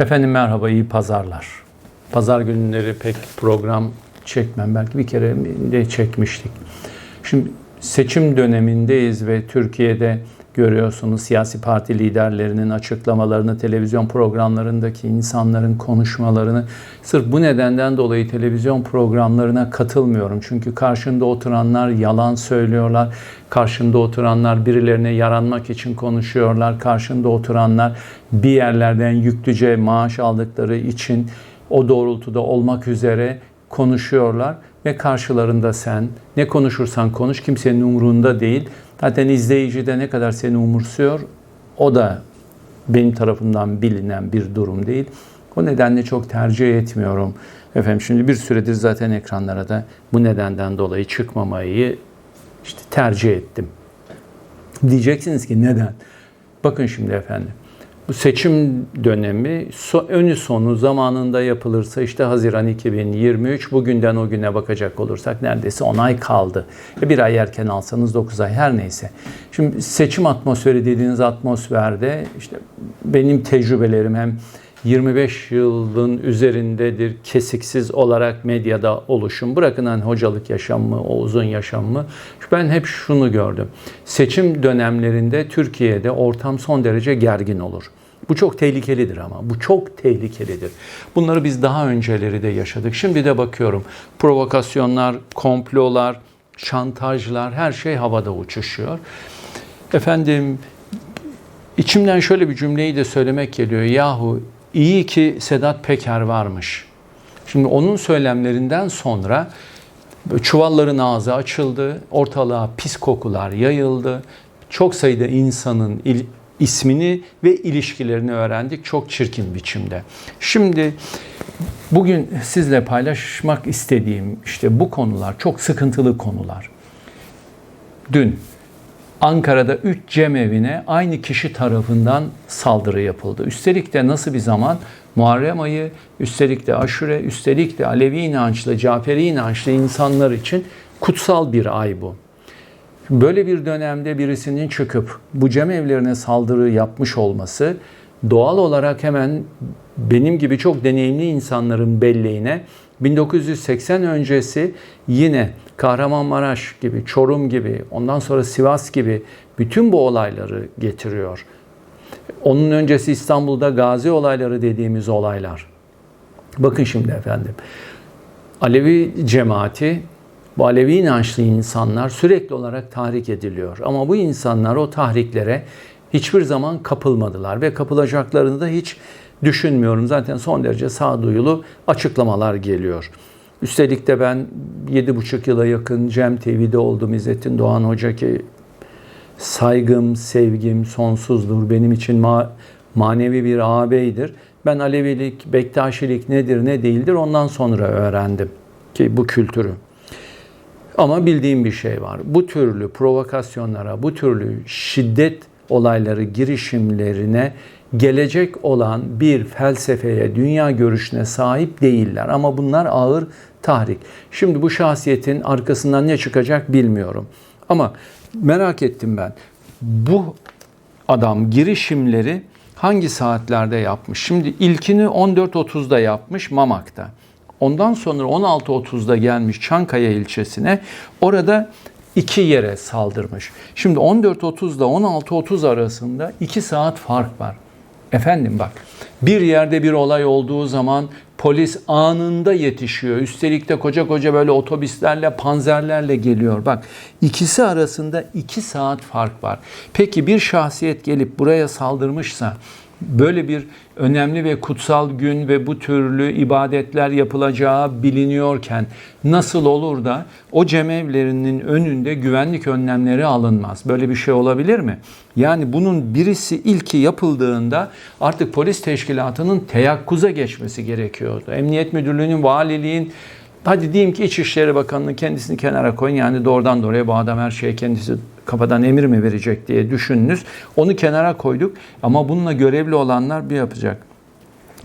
Efendim merhaba, iyi pazarlar. Pazar günleri pek program çekmem. Belki bir kere de çekmiştik. Şimdi seçim dönemindeyiz ve Türkiye'de görüyorsunuz siyasi parti liderlerinin açıklamalarını, televizyon programlarındaki insanların konuşmalarını. Sırf bu nedenden dolayı televizyon programlarına katılmıyorum. Çünkü karşında oturanlar yalan söylüyorlar. Karşında oturanlar birilerine yaranmak için konuşuyorlar. Karşında oturanlar bir yerlerden yüklüce maaş aldıkları için o doğrultuda olmak üzere konuşuyorlar ve karşılarında sen ne konuşursan konuş kimsenin umurunda değil. Zaten izleyici de ne kadar seni umursuyor o da benim tarafımdan bilinen bir durum değil. O nedenle çok tercih etmiyorum. Efendim şimdi bir süredir zaten ekranlara da bu nedenden dolayı çıkmamayı işte tercih ettim. Diyeceksiniz ki neden? Bakın şimdi efendim. Bu seçim dönemi so, önü sonu zamanında yapılırsa işte Haziran 2023 bugünden o güne bakacak olursak neredeyse 10 ay kaldı. E bir ay erken alsanız 9 ay her neyse. Şimdi seçim atmosferi dediğiniz atmosferde işte benim tecrübelerim hem 25 yılın üzerindedir kesiksiz olarak medyada oluşum. Bırakın hani hocalık yaşamımı, o uzun yaşamımı. Ben hep şunu gördüm. Seçim dönemlerinde Türkiye'de ortam son derece gergin olur. Bu çok tehlikelidir ama. Bu çok tehlikelidir. Bunları biz daha önceleri de yaşadık. Şimdi de bakıyorum. Provokasyonlar, komplolar, şantajlar her şey havada uçuşuyor. Efendim içimden şöyle bir cümleyi de söylemek geliyor. Yahu iyi ki Sedat Peker varmış. Şimdi onun söylemlerinden sonra çuvalların ağzı açıldı, ortalığa pis kokular yayıldı. Çok sayıda insanın ismini ve ilişkilerini öğrendik çok çirkin biçimde. Şimdi bugün sizle paylaşmak istediğim işte bu konular çok sıkıntılı konular. Dün Ankara'da 3 cemevine aynı kişi tarafından saldırı yapıldı. Üstelik de nasıl bir zaman? Muharrem ayı, üstelik de aşure, üstelik de Alevi inançlı, Caferi inançlı insanlar için kutsal bir ay bu. Böyle bir dönemde birisinin çıkıp bu cemevlerine saldırı yapmış olması doğal olarak hemen benim gibi çok deneyimli insanların belleğine 1980 öncesi yine Kahramanmaraş gibi, Çorum gibi, ondan sonra Sivas gibi bütün bu olayları getiriyor. Onun öncesi İstanbul'da gazi olayları dediğimiz olaylar. Bakın şimdi efendim. Alevi cemaati, bu Alevi inançlı insanlar sürekli olarak tahrik ediliyor. Ama bu insanlar o tahriklere hiçbir zaman kapılmadılar ve kapılacaklarını da hiç düşünmüyorum. Zaten son derece sağduyulu açıklamalar geliyor. Üstelik de ben 7,5 yıla yakın Cem TV'de oldum. İzzettin Doğan Hoca ki saygım, sevgim sonsuzdur. Benim için ma manevi bir ağabeydir. Ben Alevilik, Bektaşilik nedir ne değildir ondan sonra öğrendim ki bu kültürü. Ama bildiğim bir şey var. Bu türlü provokasyonlara, bu türlü şiddet olayları girişimlerine gelecek olan bir felsefeye, dünya görüşüne sahip değiller. Ama bunlar ağır tahrik. Şimdi bu şahsiyetin arkasından ne çıkacak bilmiyorum. Ama merak ettim ben. Bu adam girişimleri hangi saatlerde yapmış? Şimdi ilkini 14.30'da yapmış Mamak'ta. Ondan sonra 16.30'da gelmiş Çankaya ilçesine. Orada iki yere saldırmış. Şimdi 14.30 ile 16.30 arasında 2 saat fark var. Efendim bak bir yerde bir olay olduğu zaman polis anında yetişiyor. Üstelik de koca koca böyle otobüslerle, panzerlerle geliyor. Bak ikisi arasında 2 saat fark var. Peki bir şahsiyet gelip buraya saldırmışsa böyle bir önemli ve kutsal gün ve bu türlü ibadetler yapılacağı biliniyorken nasıl olur da o cemevlerinin önünde güvenlik önlemleri alınmaz? Böyle bir şey olabilir mi? Yani bunun birisi ilki yapıldığında artık polis teşkilatının teyakkuza geçmesi gerekiyordu. Emniyet Müdürlüğü'nün, valiliğin Hadi diyeyim ki İçişleri Bakanı'nın kendisini kenara koyun. Yani doğrudan doğruya bu adam her şeye kendisi kafadan emir mi verecek diye düşününüz. Onu kenara koyduk ama bununla görevli olanlar bir yapacak.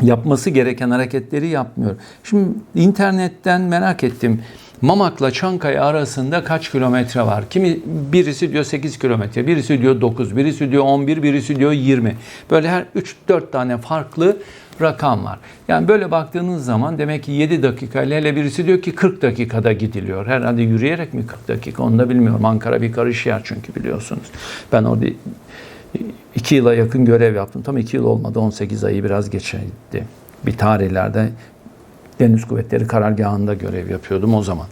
Yapması gereken hareketleri yapmıyor. Şimdi internetten merak ettim. Mamak'la Çankaya arasında kaç kilometre var? Kimi birisi diyor 8 kilometre, birisi diyor 9, birisi diyor 11, birisi diyor 20. Böyle her 3-4 tane farklı rakam var. Yani böyle baktığınız zaman demek ki 7 dakika ile hele birisi diyor ki 40 dakikada gidiliyor. Herhalde yürüyerek mi 40 dakika onu da bilmiyorum. Ankara bir karış yer çünkü biliyorsunuz. Ben orada 2 yıla yakın görev yaptım. Tam 2 yıl olmadı 18 ayı biraz geçti. Bir tarihlerde Deniz Kuvvetleri Karargahı'nda görev yapıyordum o zaman.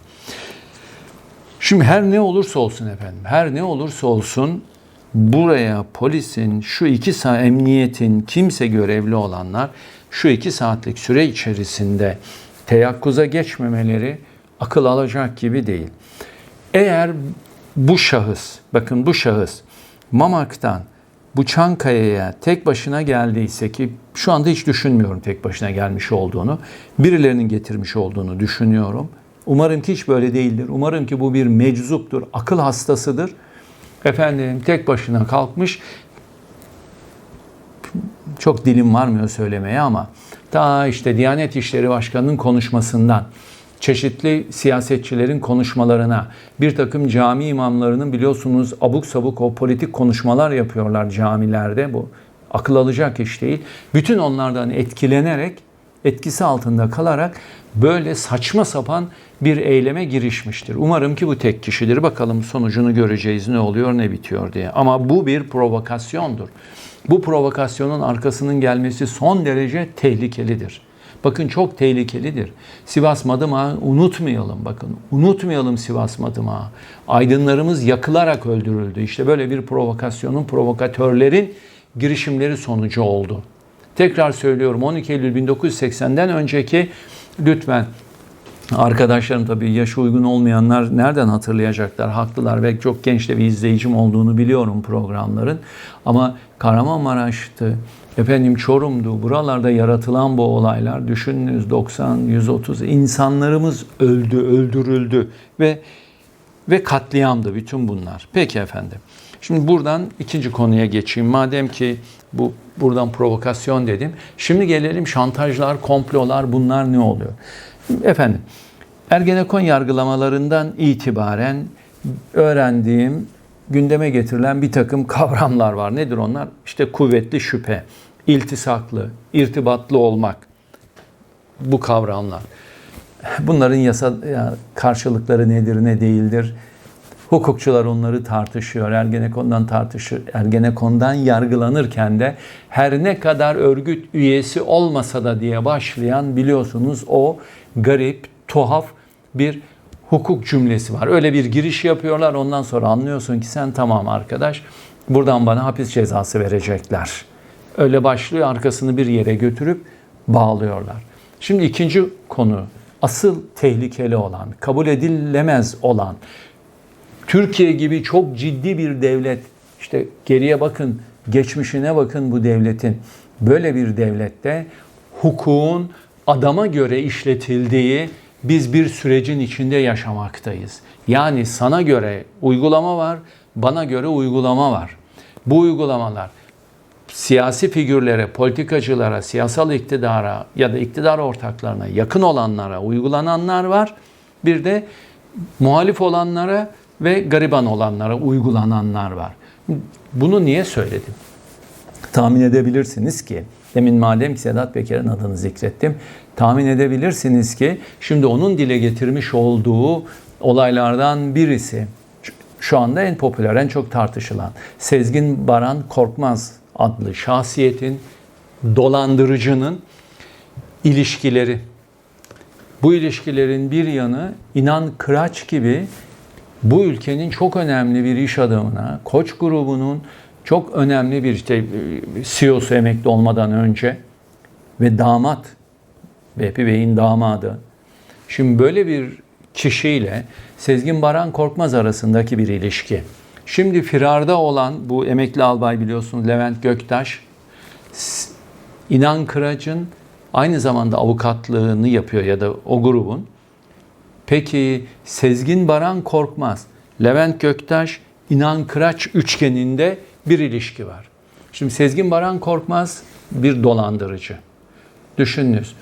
Şimdi her ne olursa olsun efendim, her ne olursa olsun buraya polisin, şu iki saat emniyetin, kimse görevli olanlar şu iki saatlik süre içerisinde teyakkuza geçmemeleri akıl alacak gibi değil. Eğer bu şahıs, bakın bu şahıs Mamak'tan bu Çankaya'ya tek başına geldiyse ki şu anda hiç düşünmüyorum tek başına gelmiş olduğunu, birilerinin getirmiş olduğunu düşünüyorum. Umarım ki hiç böyle değildir. Umarım ki bu bir meczuptur, akıl hastasıdır. Efendim tek başına kalkmış. Çok dilim varmıyor söylemeye ama ta işte Diyanet İşleri Başkanı'nın konuşmasından çeşitli siyasetçilerin konuşmalarına, bir takım cami imamlarının biliyorsunuz abuk sabuk o politik konuşmalar yapıyorlar camilerde. Bu akıl alacak iş değil. Bütün onlardan etkilenerek, etkisi altında kalarak böyle saçma sapan bir eyleme girişmiştir. Umarım ki bu tek kişidir. Bakalım sonucunu göreceğiz ne oluyor ne bitiyor diye. Ama bu bir provokasyondur. Bu provokasyonun arkasının gelmesi son derece tehlikelidir. Bakın çok tehlikelidir. Sivas Madımağı unutmayalım bakın. Unutmayalım Sivas Madımağı. Aydınlarımız yakılarak öldürüldü. İşte böyle bir provokasyonun provokatörlerin girişimleri sonucu oldu. Tekrar söylüyorum 12 Eylül 1980'den önceki lütfen Arkadaşlarım tabii yaşı uygun olmayanlar nereden hatırlayacaklar? Haklılar ve çok genç de bir izleyicim olduğunu biliyorum programların. Ama Kahramanmaraş'tı, efendim Çorum'du, buralarda yaratılan bu olaylar düşününüz 90, 130 insanlarımız öldü, öldürüldü ve ve katliamdı bütün bunlar. Peki efendim. Şimdi buradan ikinci konuya geçeyim. Madem ki bu buradan provokasyon dedim. Şimdi gelelim şantajlar, komplolar bunlar ne oluyor? Efendim, Ergenekon yargılamalarından itibaren öğrendiğim, gündeme getirilen bir takım kavramlar var. Nedir onlar? İşte kuvvetli şüphe, iltisaklı, irtibatlı olmak. Bu kavramlar. Bunların yasa karşılıkları nedir, ne değildir? Hukukçular onları tartışıyor. Ergenekon'dan tartışır. Ergenekon'dan yargılanırken de her ne kadar örgüt üyesi olmasa da diye başlayan biliyorsunuz o garip, tuhaf bir hukuk cümlesi var. Öyle bir giriş yapıyorlar. Ondan sonra anlıyorsun ki sen tamam arkadaş buradan bana hapis cezası verecekler. Öyle başlıyor arkasını bir yere götürüp bağlıyorlar. Şimdi ikinci konu asıl tehlikeli olan, kabul edilemez olan Türkiye gibi çok ciddi bir devlet işte geriye bakın, geçmişine bakın bu devletin. Böyle bir devlette hukukun adama göre işletildiği biz bir sürecin içinde yaşamaktayız. Yani sana göre uygulama var, bana göre uygulama var. Bu uygulamalar siyasi figürlere, politikacılara, siyasal iktidara ya da iktidar ortaklarına yakın olanlara uygulananlar var. Bir de muhalif olanlara ve gariban olanlara uygulananlar var. Bunu niye söyledim? Tahmin edebilirsiniz ki Demin madem ki Sedat Peker'in adını zikrettim. Tahmin edebilirsiniz ki şimdi onun dile getirmiş olduğu olaylardan birisi şu anda en popüler, en çok tartışılan Sezgin Baran Korkmaz adlı şahsiyetin dolandırıcının ilişkileri. Bu ilişkilerin bir yanı inan Kıraç gibi bu ülkenin çok önemli bir iş adamına, Koç grubunun çok önemli bir işte CEO'su emekli olmadan önce ve damat Vehbi Bey'in damadı. Şimdi böyle bir kişiyle Sezgin Baran Korkmaz arasındaki bir ilişki. Şimdi firarda olan bu emekli albay biliyorsunuz Levent Göktaş, İnan Kıraç'ın aynı zamanda avukatlığını yapıyor ya da o grubun. Peki Sezgin Baran Korkmaz, Levent Göktaş, İnan Kıraç üçgeninde bir ilişki var. Şimdi Sezgin Baran Korkmaz bir dolandırıcı. Düşününüz.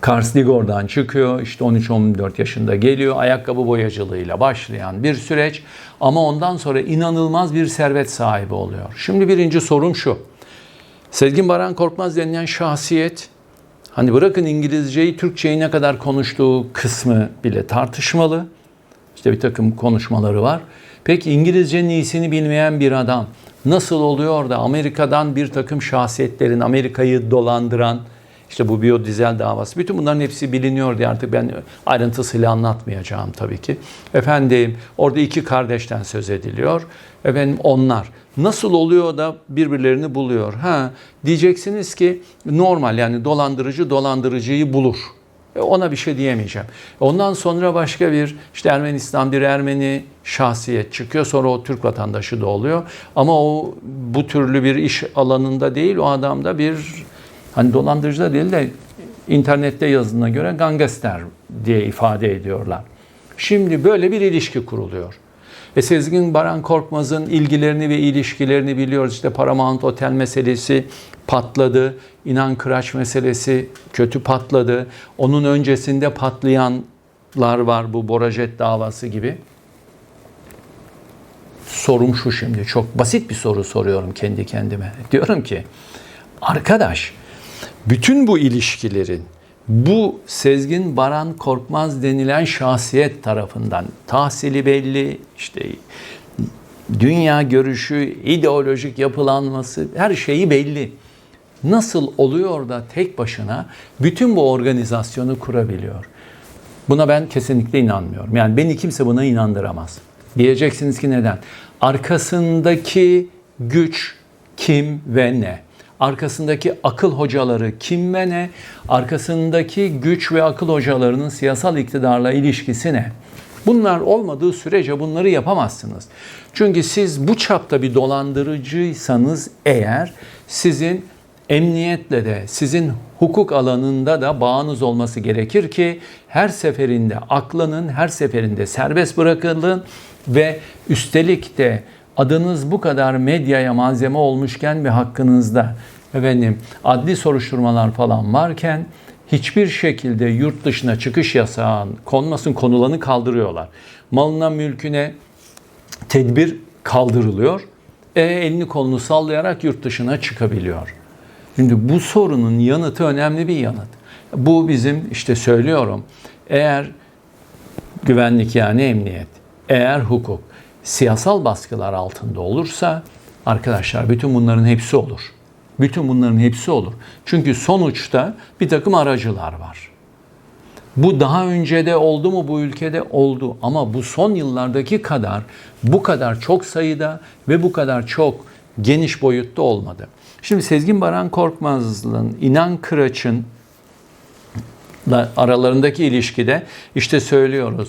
Kars Digor'dan çıkıyor. İşte 13-14 yaşında geliyor. Ayakkabı boyacılığıyla başlayan bir süreç. Ama ondan sonra inanılmaz bir servet sahibi oluyor. Şimdi birinci sorum şu. Sezgin Baran Korkmaz denilen şahsiyet hani bırakın İngilizceyi Türkçeyi ne kadar konuştuğu kısmı bile tartışmalı. İşte bir takım konuşmaları var. Peki İngilizcenin iyisini bilmeyen bir adam nasıl oluyor da Amerika'dan bir takım şahsiyetlerin Amerika'yı dolandıran işte bu biyodizel davası. Bütün bunların hepsi biliniyor diye artık ben ayrıntısıyla anlatmayacağım tabii ki. Efendim orada iki kardeşten söz ediliyor. Efendim onlar nasıl oluyor da birbirlerini buluyor? Ha diyeceksiniz ki normal yani dolandırıcı dolandırıcıyı bulur. E, Ona bir şey diyemeyeceğim. Ondan sonra başka bir işte Ermenistan bir Ermeni şahsiyet çıkıyor. Sonra o Türk vatandaşı da oluyor. Ama o bu türlü bir iş alanında değil. O adam da bir hani dolandırıcı da değil de internette yazına göre gangster diye ifade ediyorlar. Şimdi böyle bir ilişki kuruluyor. Ve Sezgin Baran Korkmaz'ın ilgilerini ve ilişkilerini biliyoruz. İşte Paramount Otel meselesi patladı. İnan Kıraç meselesi kötü patladı. Onun öncesinde patlayanlar var bu Borajet davası gibi. Sorum şu şimdi. Çok basit bir soru soruyorum kendi kendime. Diyorum ki arkadaş bütün bu ilişkilerin bu Sezgin Baran Korkmaz denilen şahsiyet tarafından tahsili belli, işte dünya görüşü, ideolojik yapılanması her şeyi belli. Nasıl oluyor da tek başına bütün bu organizasyonu kurabiliyor? Buna ben kesinlikle inanmıyorum. Yani beni kimse buna inandıramaz. Diyeceksiniz ki neden? Arkasındaki güç kim ve ne? Arkasındaki akıl hocaları kim ve ne? Arkasındaki güç ve akıl hocalarının siyasal iktidarla ilişkisi ne? Bunlar olmadığı sürece bunları yapamazsınız. Çünkü siz bu çapta bir dolandırıcıysanız eğer sizin emniyetle de sizin hukuk alanında da bağınız olması gerekir ki her seferinde aklanın, her seferinde serbest bırakılın ve üstelik de adınız bu kadar medyaya malzeme olmuşken ve hakkınızda efendim adli soruşturmalar falan varken hiçbir şekilde yurt dışına çıkış yasağı konmasın konulanı kaldırıyorlar. Malına mülküne tedbir kaldırılıyor. E, elini kolunu sallayarak yurt dışına çıkabiliyor. Şimdi bu sorunun yanıtı önemli bir yanıt. Bu bizim işte söylüyorum. Eğer güvenlik yani emniyet, eğer hukuk, siyasal baskılar altında olursa arkadaşlar bütün bunların hepsi olur. Bütün bunların hepsi olur. Çünkü sonuçta bir takım aracılar var. Bu daha önce de oldu mu bu ülkede? Oldu. Ama bu son yıllardaki kadar bu kadar çok sayıda ve bu kadar çok geniş boyutta olmadı. Şimdi Sezgin Baran Korkmaz'ın İnan Kıraç'ın aralarındaki ilişkide işte söylüyoruz.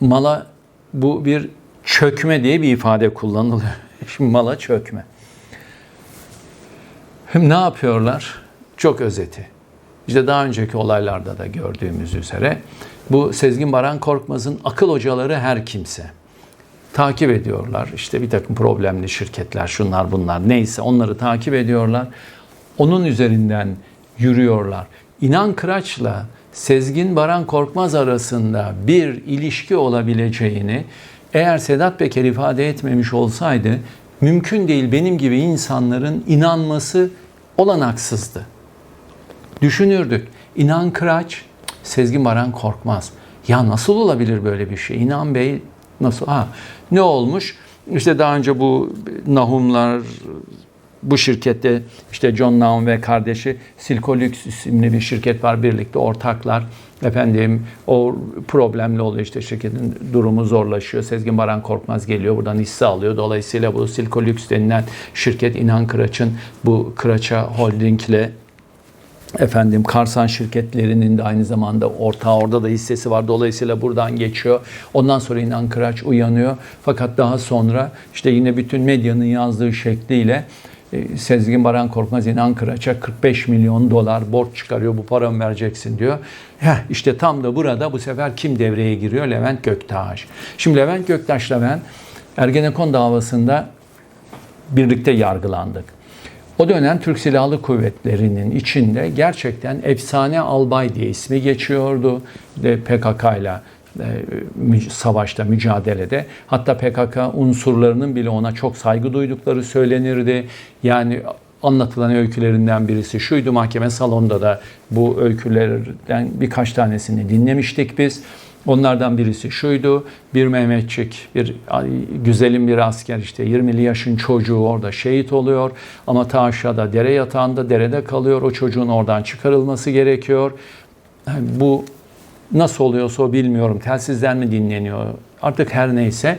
Mala bu bir çökme diye bir ifade kullanılıyor. Şimdi mala çökme. Hem ne yapıyorlar? Çok özeti. İşte daha önceki olaylarda da gördüğümüz üzere bu Sezgin Baran Korkmaz'ın akıl hocaları her kimse. Takip ediyorlar. İşte bir takım problemli şirketler, şunlar bunlar neyse onları takip ediyorlar. Onun üzerinden yürüyorlar. İnan Kıraç'la Sezgin Baran Korkmaz arasında bir ilişki olabileceğini eğer Sedat Peker ifade etmemiş olsaydı mümkün değil benim gibi insanların inanması olanaksızdı. Düşünürdük. İnan Kıraç, Sezgin Baran korkmaz. Ya nasıl olabilir böyle bir şey? İnan Bey nasıl? Ha, ne olmuş? İşte daha önce bu Nahumlar bu şirkette işte John Nahum ve kardeşi Silkolux isimli bir şirket var birlikte ortaklar. Efendim o problemli oluyor işte şirketin durumu zorlaşıyor. Sezgin Baran Korkmaz geliyor buradan hisse alıyor. Dolayısıyla bu Silkolux denilen şirket İnan Kıraç'ın bu Kıraç'a Holding'le efendim Karsan şirketlerinin de aynı zamanda ortağı orada da hissesi var. Dolayısıyla buradan geçiyor. Ondan sonra İnan Kıraç uyanıyor. Fakat daha sonra işte yine bütün medyanın yazdığı şekliyle Sezgin Baran Korkmaz yine Ankaraç'a 45 milyon dolar borç çıkarıyor. Bu paramı vereceksin diyor. Heh, işte tam da burada bu sefer kim devreye giriyor? Levent Göktaş. Şimdi Levent Göktaş'la ben Ergenekon davasında birlikte yargılandık. O dönem Türk Silahlı Kuvvetleri'nin içinde gerçekten efsane albay diye ismi geçiyordu. PKK ile e, savaşta, mücadelede. Hatta PKK unsurlarının bile ona çok saygı duydukları söylenirdi. Yani anlatılan öykülerinden birisi şuydu mahkeme salonunda da bu öykülerden birkaç tanesini dinlemiştik biz. Onlardan birisi şuydu. Bir Mehmetçik, bir güzelim bir asker işte 20'li yaşın çocuğu orada şehit oluyor. Ama ta aşağıda dere yatağında derede kalıyor. O çocuğun oradan çıkarılması gerekiyor. Bu nasıl oluyorsa o bilmiyorum. Telsizden mi dinleniyor? Artık her neyse.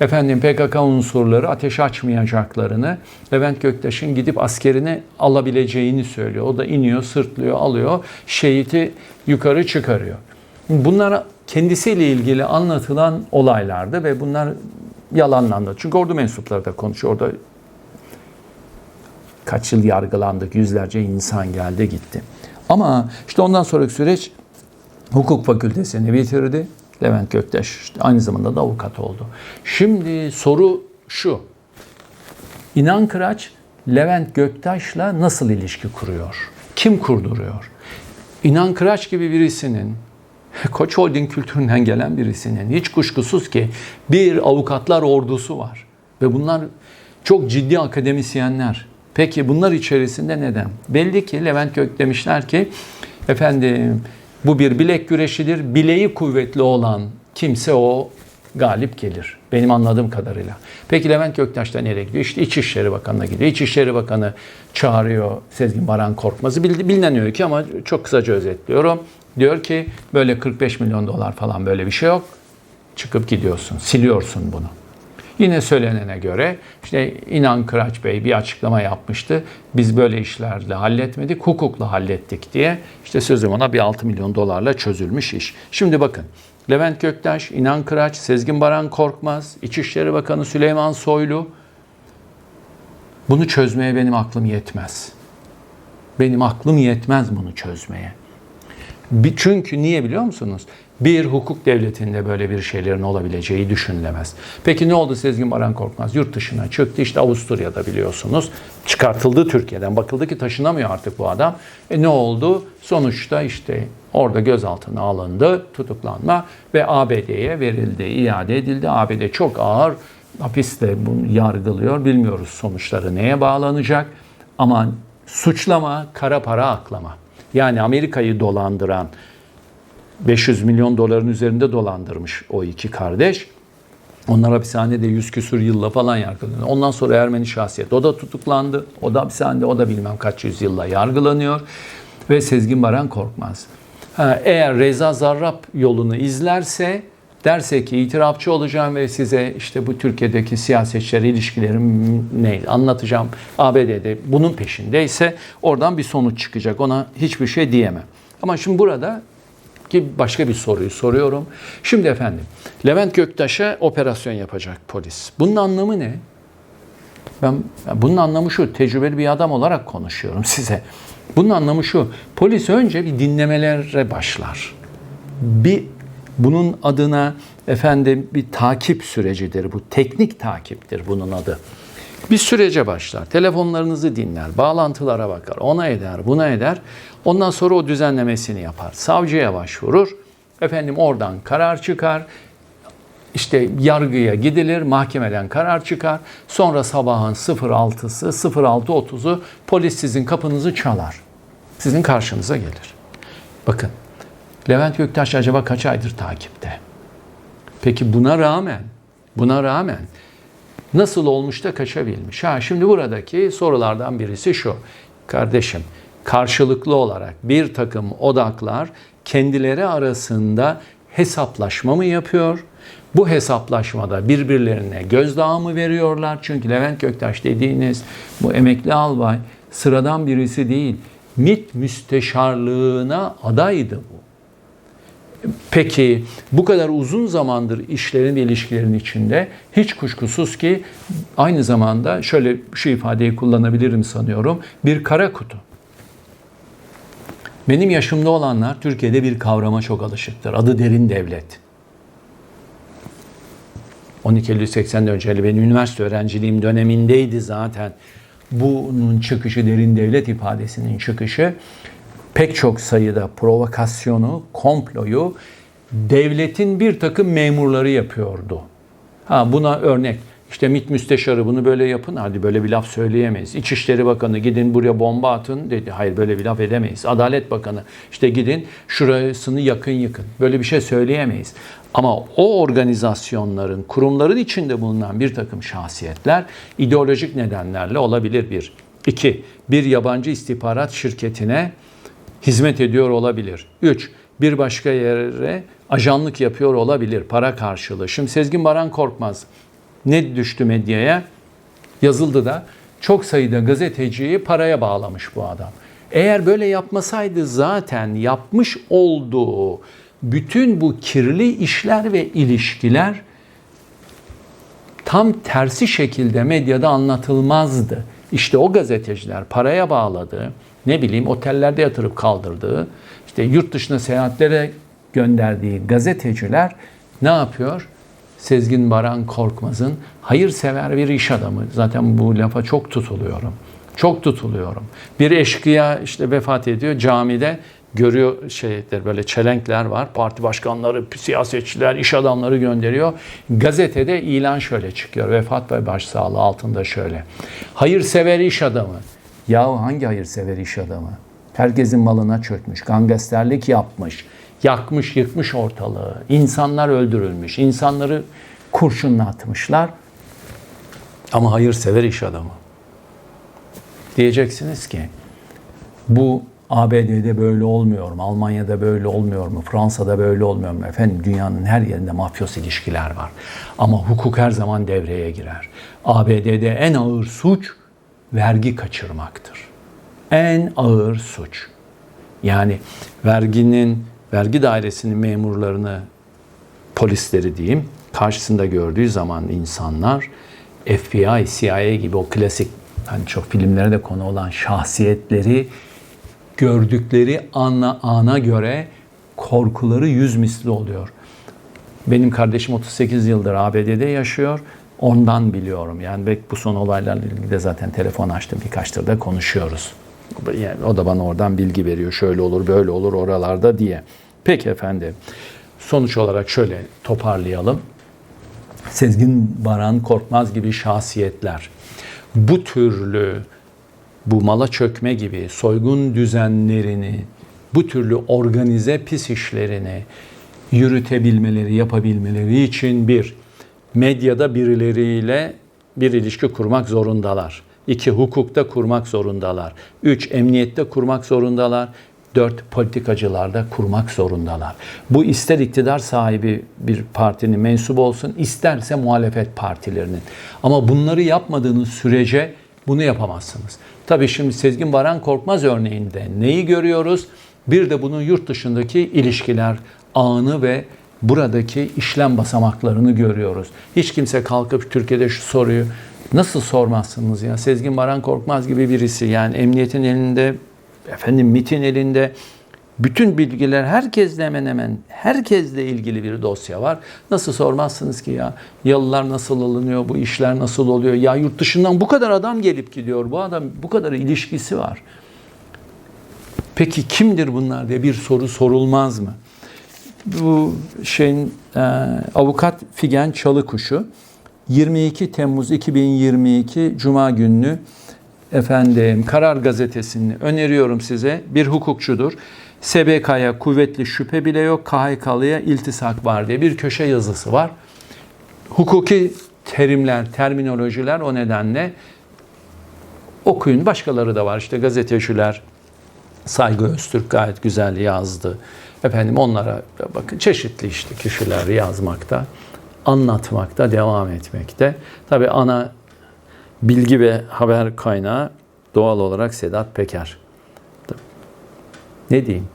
Efendim PKK unsurları ateş açmayacaklarını, Levent Göktaş'ın gidip askerini alabileceğini söylüyor. O da iniyor, sırtlıyor, alıyor, şehiti yukarı çıkarıyor. Bunlar kendisiyle ilgili anlatılan olaylardı ve bunlar yalanlandı. Çünkü ordu mensupları da konuşuyor. Orada kaç yıl yargılandık, yüzlerce insan geldi gitti. Ama işte ondan sonraki süreç hukuk fakültesini bitirdi. Levent Göktaş işte aynı zamanda da avukat oldu. Şimdi soru şu. İnan Kıraç Levent Göktaş'la nasıl ilişki kuruyor? Kim kurduruyor? İnan Kıraç gibi birisinin Koç Holding kültüründen gelen birisinin hiç kuşkusuz ki bir avukatlar ordusu var. Ve bunlar çok ciddi akademisyenler. Peki bunlar içerisinde neden? Belli ki Levent Gök demişler ki efendim bu bir bilek güreşidir. Bileği kuvvetli olan kimse o galip gelir. Benim anladığım kadarıyla. Peki Levent Göktaş da nereye gidiyor? İşte İçişleri Bakanı'na gidiyor. İçişleri Bakanı çağırıyor Sezgin Baran Korkmaz'ı. Bil- Bilinen öykü ama çok kısaca özetliyorum. Diyor ki böyle 45 milyon dolar falan böyle bir şey yok. Çıkıp gidiyorsun, siliyorsun bunu. Yine söylenene göre işte İnan Kıraç Bey bir açıklama yapmıştı. Biz böyle işlerle halletmedik, hukukla hallettik diye. İşte sözüm ona bir 6 milyon dolarla çözülmüş iş. Şimdi bakın Levent Göktaş, İnan Kıraç, Sezgin Baran Korkmaz, İçişleri Bakanı Süleyman Soylu bunu çözmeye benim aklım yetmez. Benim aklım yetmez bunu çözmeye. Çünkü niye biliyor musunuz? Bir hukuk devletinde böyle bir şeylerin olabileceği düşünülemez. Peki ne oldu Sezgin Baran Korkmaz? Yurt dışına çıktı işte Avusturya'da biliyorsunuz. Çıkartıldı Türkiye'den. Bakıldı ki taşınamıyor artık bu adam. E ne oldu? Sonuçta işte orada gözaltına alındı, tutuklanma ve ABD'ye verildi, iade edildi. ABD çok ağır hapiste yargılıyor. Bilmiyoruz sonuçları neye bağlanacak. Ama suçlama, kara para aklama. Yani Amerika'yı dolandıran 500 milyon doların üzerinde dolandırmış o iki kardeş. Onlar hapishanede 100 küsur yılla falan yargılanıyor. Ondan sonra Ermeni şahsiyet. O da tutuklandı. O da hapishanede. O da bilmem kaç yüzyılla yargılanıyor. Ve Sezgin Baran Korkmaz. Eğer Reza Zarrab yolunu izlerse derse ki itirafçı olacağım ve size işte bu Türkiye'deki siyasetçiler ilişkilerim ne anlatacağım. ABD'de bunun peşindeyse oradan bir sonuç çıkacak. Ona hiçbir şey diyemem. Ama şimdi burada ki başka bir soruyu soruyorum. Şimdi efendim Levent Göktaş'a operasyon yapacak polis. Bunun anlamı ne? Ben bunun anlamı şu. Tecrübeli bir adam olarak konuşuyorum size. Bunun anlamı şu. Polis önce bir dinlemelere başlar. Bir bunun adına efendim bir takip sürecidir bu. Teknik takiptir bunun adı. Bir sürece başlar. Telefonlarınızı dinler, bağlantılara bakar, ona eder, buna eder. Ondan sonra o düzenlemesini yapar. Savcıya başvurur. Efendim oradan karar çıkar. İşte yargıya gidilir, mahkemeden karar çıkar. Sonra sabahın 06'sı, 06.30'u polis sizin kapınızı çalar. Sizin karşınıza gelir. Bakın, Levent Göktaş acaba kaç aydır takipte? Peki buna rağmen, buna rağmen nasıl olmuş da kaçabilmiş? Ha şimdi buradaki sorulardan birisi şu. Kardeşim, karşılıklı olarak bir takım odaklar kendileri arasında hesaplaşma mı yapıyor? Bu hesaplaşmada birbirlerine gözdağı mı veriyorlar? Çünkü Levent Göktaş dediğiniz bu emekli albay sıradan birisi değil. MİT müsteşarlığına adaydı bu. Peki bu kadar uzun zamandır işlerin ve ilişkilerin içinde hiç kuşkusuz ki aynı zamanda şöyle şu ifadeyi kullanabilirim sanıyorum. Bir kara kutu. Benim yaşımda olanlar Türkiye'de bir kavrama çok alışıktır. Adı derin devlet. 12 Eylül 80'den önce benim üniversite öğrenciliğim dönemindeydi zaten. bunun çıkışı, derin devlet ifadesinin çıkışı pek çok sayıda provokasyonu, komployu devletin bir takım memurları yapıyordu. Ha buna örnek işte MİT müsteşarı bunu böyle yapın. Hadi böyle bir laf söyleyemeyiz. İçişleri Bakanı gidin buraya bomba atın dedi. Hayır böyle bir laf edemeyiz. Adalet Bakanı işte gidin şurasını yakın yıkın. Böyle bir şey söyleyemeyiz. Ama o organizasyonların, kurumların içinde bulunan bir takım şahsiyetler ideolojik nedenlerle olabilir bir. İki, bir yabancı istihbarat şirketine hizmet ediyor olabilir. Üç, bir başka yere ajanlık yapıyor olabilir para karşılığı. Şimdi Sezgin Baran Korkmaz ne düştü medyaya? Yazıldı da çok sayıda gazeteciyi paraya bağlamış bu adam. Eğer böyle yapmasaydı zaten yapmış olduğu bütün bu kirli işler ve ilişkiler tam tersi şekilde medyada anlatılmazdı. İşte o gazeteciler paraya bağladığı, ne bileyim otellerde yatırıp kaldırdığı, işte yurt dışına seyahatlere gönderdiği gazeteciler ne yapıyor? Sezgin Baran Korkmaz'ın hayırsever bir iş adamı. Zaten bu lafa çok tutuluyorum. Çok tutuluyorum. Bir eşkıya işte vefat ediyor camide görüyor şeyler böyle çelenkler var. Parti başkanları, siyasetçiler, iş adamları gönderiyor. Gazetede ilan şöyle çıkıyor. Vefat ve başsağlığı altında şöyle. Hayırsever iş adamı. Ya hangi hayırsever iş adamı? Herkesin malına çökmüş, gangsterlik yapmış, yakmış, yıkmış ortalığı. İnsanlar öldürülmüş, insanları kurşunlatmışlar. Ama hayırsever iş adamı. Diyeceksiniz ki bu ABD'de böyle olmuyor mu? Almanya'da böyle olmuyor mu? Fransa'da böyle olmuyor mu? Efendim dünyanın her yerinde mafyos ilişkiler var. Ama hukuk her zaman devreye girer. ABD'de en ağır suç vergi kaçırmaktır. En ağır suç. Yani verginin, vergi dairesinin memurlarını, polisleri diyeyim, karşısında gördüğü zaman insanlar FBI, CIA gibi o klasik hani çok filmlere de konu olan şahsiyetleri gördükleri ana, ana göre korkuları yüz misli oluyor. Benim kardeşim 38 yıldır ABD'de yaşıyor. Ondan biliyorum. Yani belki bu son olaylarla ilgili de zaten telefon açtım. Birkaçtır da konuşuyoruz. Yani o da bana oradan bilgi veriyor. Şöyle olur, böyle olur oralarda diye. Peki efendim. Sonuç olarak şöyle toparlayalım. Sezgin Baran Korkmaz gibi şahsiyetler bu türlü bu mala çökme gibi soygun düzenlerini, bu türlü organize pis işlerini yürütebilmeleri, yapabilmeleri için bir, medyada birileriyle bir ilişki kurmak zorundalar. İki, hukukta kurmak zorundalar. Üç, emniyette kurmak zorundalar. Dört, politikacılarda kurmak zorundalar. Bu ister iktidar sahibi bir partinin mensubu olsun, isterse muhalefet partilerinin. Ama bunları yapmadığınız sürece bunu yapamazsınız. Tabii şimdi Sezgin Baran Korkmaz örneğinde neyi görüyoruz? Bir de bunun yurt dışındaki ilişkiler ağını ve buradaki işlem basamaklarını görüyoruz. Hiç kimse kalkıp Türkiye'de şu soruyu nasıl sormazsınız ya? Sezgin Baran Korkmaz gibi birisi yani emniyetin elinde, efendim MIT'in elinde bütün bilgiler herkesle hemen hemen herkesle ilgili bir dosya var. Nasıl sormazsınız ki ya yalılar nasıl alınıyor, bu işler nasıl oluyor? Ya yurt dışından bu kadar adam gelip gidiyor. Bu adam bu kadar ilişkisi var. Peki kimdir bunlar diye bir soru sorulmaz mı? Bu şeyin e, avukat Figen Çalıkuşu 22 Temmuz 2022 Cuma günlü efendim Karar Gazetesi'ni öneriyorum size. Bir hukukçudur. SBK'ya kuvvetli şüphe bile yok, KHK'lıya iltisak var diye bir köşe yazısı var. Hukuki terimler, terminolojiler o nedenle okuyun. Başkaları da var. İşte gazeteciler, Saygı Öztürk gayet güzel yazdı. Efendim onlara bakın çeşitli işte kişiler yazmakta, anlatmakta, devam etmekte. Tabii ana bilgi ve haber kaynağı doğal olarak Sedat Peker. Ne diyeyim?